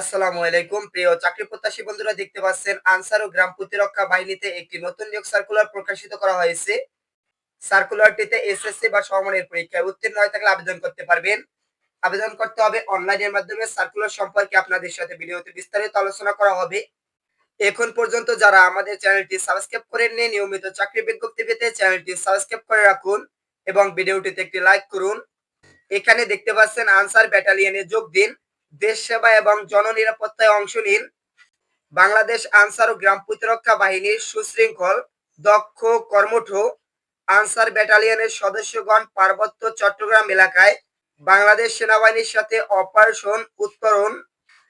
আসসালামু আলাইকুম। প্রিয় চাকরি প্রত্যাশী বন্ধুরা, দেখতে পাচ্ছেন আনসার ও গ্রাম প্রতিরক্ষা বাহিনীতে একটি নতুন নিয়োগ সার্কুলার প্রকাশিত করা হয়েছে। সার্কুলারটিতে এসএসসি বা পরীক্ষায় উত্তীর্ণ হয়ে থাকলে আবেদন করতে পারবেন। আবেদন করতে হবে অনলাইনের মাধ্যমে। সার্কুলার সম্পর্কে আপনাদের সাথে ভিডিওতে বিস্তারিত আলোচনা করা হবে। এখন পর্যন্ত যারা আমাদের চ্যানেলটি সাবস্ক্রাইব করেন নিয়ে নিয়মিত চাকরি বিজ্ঞপ্তি পেতে চ্যানেলটি সাবস্ক্রাইব করে রাখুন এবং ভিডিওটিতে একটি লাইক করুন। এখানে দেখতে পাচ্ছেন আনসার ব্যাটালিয়নে যোগ দিন। দেশ সেবা এবং জননিরাপত্তায় অংশ নিন। বাংলাদেশ আনসার ও গ্রাম প্রতিরক্ষা বাহিনীর সুশৃঙ্খল, দক্ষ, কর্মঠ আনসার ব্যাটালিয়নের সদস্যগণ পার্বত্য চট্টগ্রাম এলাকায় বাংলাদেশ সেনাবাহিনীর সাথে অপারেশন, উত্তরণ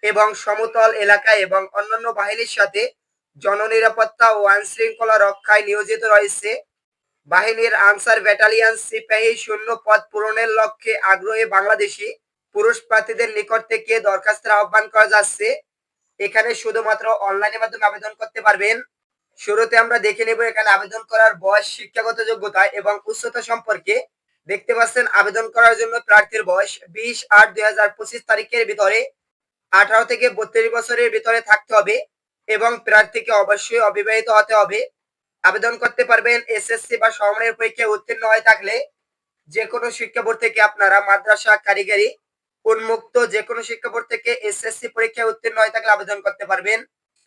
এবং সমতল এলাকায় এবং অন্যান্য বাহিনীর সাথে জননিরাপত্তা ও আইন শৃঙ্খলা রক্ষায় নিয়োজিত রয়েছে। বাহিনীর আনসার ব্যাটালিয়ন সিপাহী শূন্য পদ পূরণের লক্ষ্যে আগ্রহী বাংলাদেশি পুরুষ প্রার্থীদের নিকট থেকে দরখাস্তের আহ্বান করা যাচ্ছে। এখানে শুধুমাত্র অনলাইনের মাধ্যমে আবেদন করতে পারবেন। শুরুতে আমরা দেখে নেব এখানে আবেদন করার বয়স, শিক্ষাগত যোগ্যতা এবং উচ্চতা সম্পর্কে। দেখতে পাচ্ছেন, আবেদন করার জন্য প্রার্থীর বয়স বিশ আট দুই হাজার পঁচিশ তারিখের ভিতরে। আঠারো থেকে বত্রিশ বছরের ভিতরে থাকতে হবে এবং প্রার্থীকে অবশ্যই অবিবাহিত হতে হবে। আবেদন করতে পারবেন এসএসসি বা সমমানের পরীক্ষায় উত্তীর্ণ হয়ে থাকলে যে কোনো শিক্ষা বোর্ড থেকে আপনারা মাদ্রাসা, কারিগরি উন্মুক্ত যে কোনো শিক্ষা বোর্ড থেকে এসএসসি পরীক্ষায় উত্তীর্ণ হয়ে থাকলে আবেদন করতে পারবেন।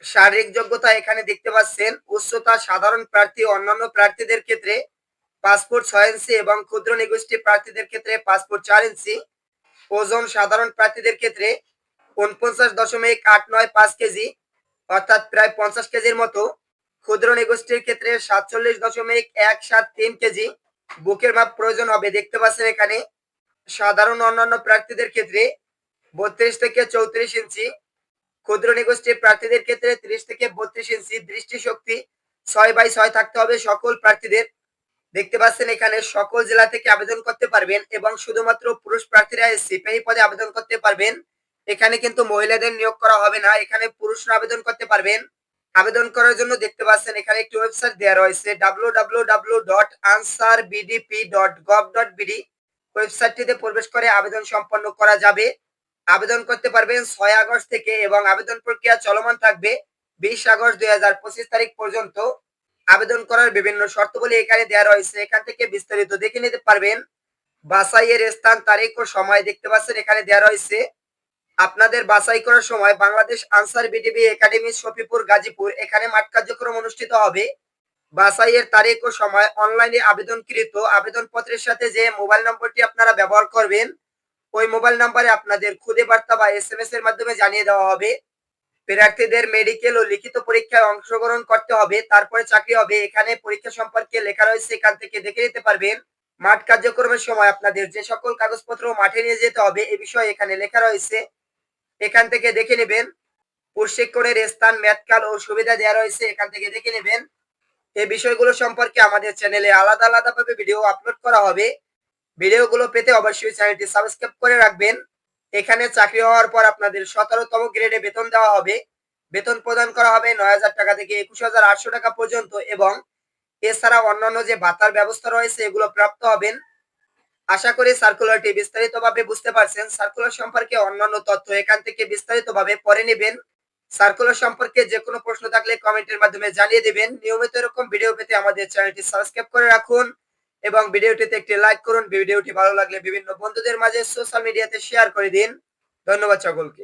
শারীরিক যোগ্যতা এখানে দেখতে পাচ্ছেন। উচ্চতা সাধারণ প্রার্থী অন্যান্য প্রার্থীদের ক্ষেত্রে পাসপোর্ট ছয় ইঞ্চি এবং ক্ষুদ্র নিগোষ্ঠী প্রার্থীদের ক্ষেত্রে পাসপোর্ট চার ইঞ্চি। ওজন সাধারণ প্রার্থীদের ক্ষেত্রে উনপঞ্চাশ দশমিক আট নয় পাঁচ কেজি, অর্থাৎ প্রায় পঞ্চাশ কেজির মতো। ক্ষুদ্র নিগোষ্ঠীর ক্ষেত্রে সাতচল্লিশ দশমিক এক সাত তিন কেজি। বুকের মাপ প্রয়োজন হবে, দেখতে পাচ্ছেন এখানে। সাধারণ অন্যান্য প্রার্থীদের ক্ষেত্রে বত্রিশ থেকে চৌত্রিশ ইঞ্চি, ক্ষুদ্র নিগোষ্ঠীর প্রার্থীদের ক্ষেত্রে ত্রিশ থেকে বত্রিশ ইঞ্চি দৃষ্টিশক্তি ছয় বাই ছয় থাকতে হবে সকল প্রার্থীদের। দেখতে পাচ্ছেন এখানে সকল জেলা থেকে আবেদন করতে পারবেন এবং শুধুমাত্র পুরুষ প্রার্থীরা সিপাহী পদে আবেদন করতে পারবেন। এখানে কিন্তু মহিলাদের নিয়োগ করা হবে না, এখানে পুরুষরা আবেদন করতে পারবেন। আবেদন করার জন্য দেখতে পাচ্ছেন এখানে একটি ওয়েবসাইট দেওয়া রয়েছে ডাব্লিউ ওয়েবসাইটটিতে প্রবেশ করে আবেদন সম্পন্ন করা যাবে। আবেদন করতে পারবেন ছয় আগস্ট থেকে এবং আবেদন প্রক্রিয়া চলমান থাকবে বিশ আগস্ট দুই হাজার পঁচিশ তারিখ পর্যন্ত। আবেদন করার বিভিন্ন শর্তগুলি এখানে দেওয়া রয়েছে। এখান থেকে বিস্তারিত দেখে নিতে পারবেন। বাসাইয়ের স্থান, তারিখ ও সময় দেখতে পাচ্ছেন এখানে দেওয়া রয়েছে। আপনাদের বাছাই করার সময় বাংলাদেশ আনসার বিডিবি একাডেমি, শফিপুর, গাজীপুর এখানে মাঠ কার্যক্রম অনুষ্ঠিত হবে। বাছাইয়ের তারিখ ও সময় অনলাইনে আবেদনকৃত আবেদনপত্রের সাথে যে মোবাইল নম্বরটি আপনারা ব্যবহার করবেন, ওই মোবাইল নম্বরে আপনাদের খুদে বার্তা বা এস এম এস এর মাধ্যমে জানিয়ে দেওয়া হবে। প্রার্থীদের মেডিকেল ও লিখিত পরীক্ষায় অংশগ্রহণ করতে হবে, তারপরে চাকরি হবে। এখানে পরীক্ষা সম্পর্কে লেখা রয়েছে, এখান থেকে দেখে নিতে পারবেন। মাঠ কার্যক্রমের সময় আপনাদের যে সকল কাগজপত্র মাঠে নিয়ে যেতে হবে, এ বিষয়ে এখানে লেখা রয়েছে। এখান থেকে দেখে নেবেন। প্রশিক্ষণের স্থান, মেয়াদকাল ও সুবিধা দেওয়া রয়েছে, এখান থেকে দেখে নেবেন। এই বিষয়গুলো সম্পর্কে আমাদের চ্যানেলে আলাদা আলাদা ভাবে ভিডিও আপলোড করা হবে। ভিডিওগুলো পেতে অবশ্যই চ্যানেলটি সাবস্ক্রাইব করে রাখবেন। এখানে চাকরি হওয়ার পর আপনাদের সতেরোতম গ্রেডে বেতন দেওয়া হবে। বেতন প্রদান করা হবে নয় হাজার টাকা থেকে একুশ হাজার আটশো টাকা পর্যন্ত এবং এছাড়া অন্যান্য যে ভাতার ব্যবস্থা রয়েছে এগুলো প্রাপ্ত হবেন। আশা করি সার্কুলারটি বিস্তারিতভাবে বুঝতে পারছেন। সার্কুলার সম্পর্কে অন্যান্য তথ্য এখান থেকে বিস্তারিতভাবে পড়ে নেবেন। সার্কুলার সম্পর্কে যে কোনো প্রশ্ন থাকলে কমেন্টের মাধ্যমে জানিয়ে দেবেন। নিয়মিত এরকম ভিডিও পেতে আমাদের চ্যানেলটি সাবস্ক্রাইব করে রাখুন এবং ভিডিওটিতে একটি লাইক করুন। ভিডিওটি ভালো লাগলে বিভিন্ন বন্ধুদের মাঝে সোশ্যাল মিডিয়াতে শেয়ার করে দিন। ধন্যবাদ সকলকে।